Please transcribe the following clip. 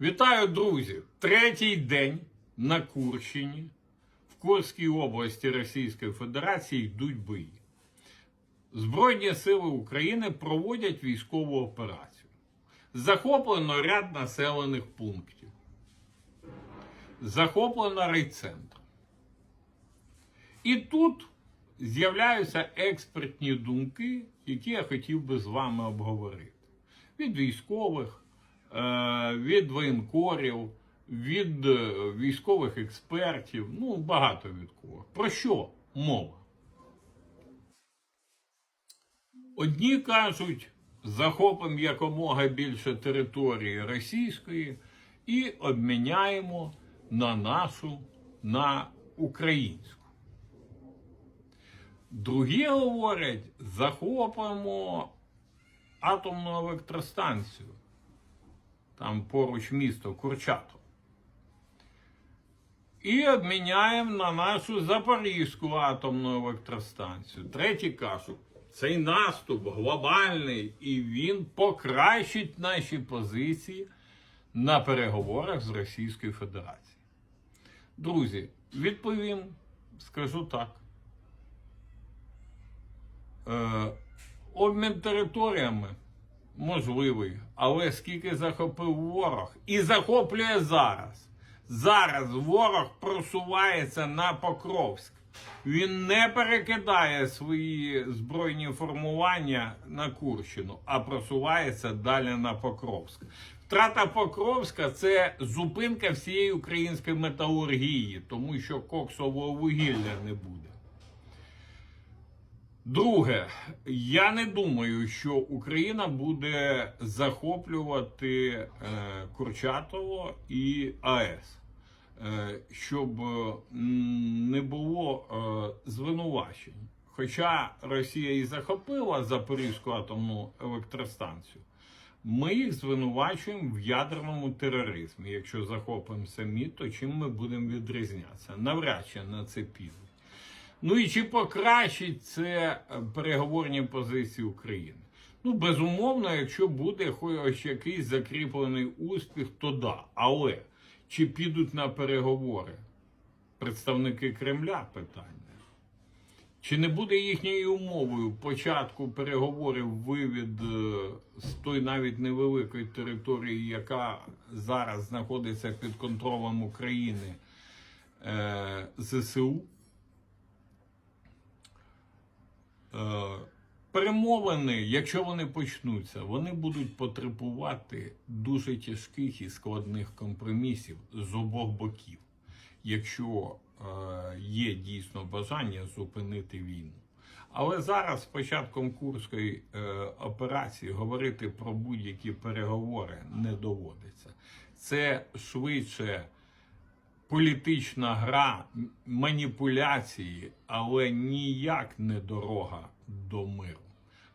Вітаю, друзі! Третій день на Курщині в Курській області Російської Федерації йдуть бої. Збройні сили України проводять військову операцію. Захоплено ряд населених пунктів. Захоплено райцентр. І тут з'являються експертні думки, які я хотів би з вами обговорити. Від військових, від воєнкорів, від е, військових експертів, ну багато від кого. Про що мова? Одні кажуть, захопимо якомога більше території російської і обміняємо на нашу, на українську. Другі говорять, захопимо атомну електростанцію. Там поруч місто Курчатов. І обміняємо на нашу Запорізьку атомну електростанцію. Треті кажуть, цей наступ глобальний, і він покращить наші позиції на переговорах з Російською Федерацією. Друзі, відповім, скажу так. Е, обмін територіями можливий, але скільки захопив ворог і захоплює зараз. Зараз ворог просувається на Покровськ. Він не перекидає свої збройні формування на Курщину, а просувається далі на Покровськ. Втрата Покровська це зупинка всієї української металургії, тому що коксового вугілля не буде. Друге, я не думаю, що Україна буде захоплювати е, Курчатово і АЕС, е, щоб е, не було е, звинувачень. Хоча Росія і захопила Запорізьку атомну електростанцію, ми їх звинувачуємо в ядерному тероризмі. Якщо захопимо самі, то чим ми будемо відрізнятися? Навряд чи на це підуть. Ну і чи покращить це е, переговорні позиції України? Ну, безумовно, якщо буде хоч якийсь закріплений успіх, то да. Але чи підуть на переговори представники Кремля? Питання. Чи не буде їхньою умовою початку переговорів вивід е, з той навіть невеликої території, яка зараз знаходиться під контролем України е, ЗСУ? Е, Перемовини, якщо вони почнуться, вони будуть потребувати дуже тяжких і складних компромісів з обох боків, якщо е, є дійсно бажання зупинити війну. Але зараз, з початком Курської е, операції, говорити про будь-які переговори не доводиться. Це швидше політична гра, маніпуляції, але ніяк не дорога до миру.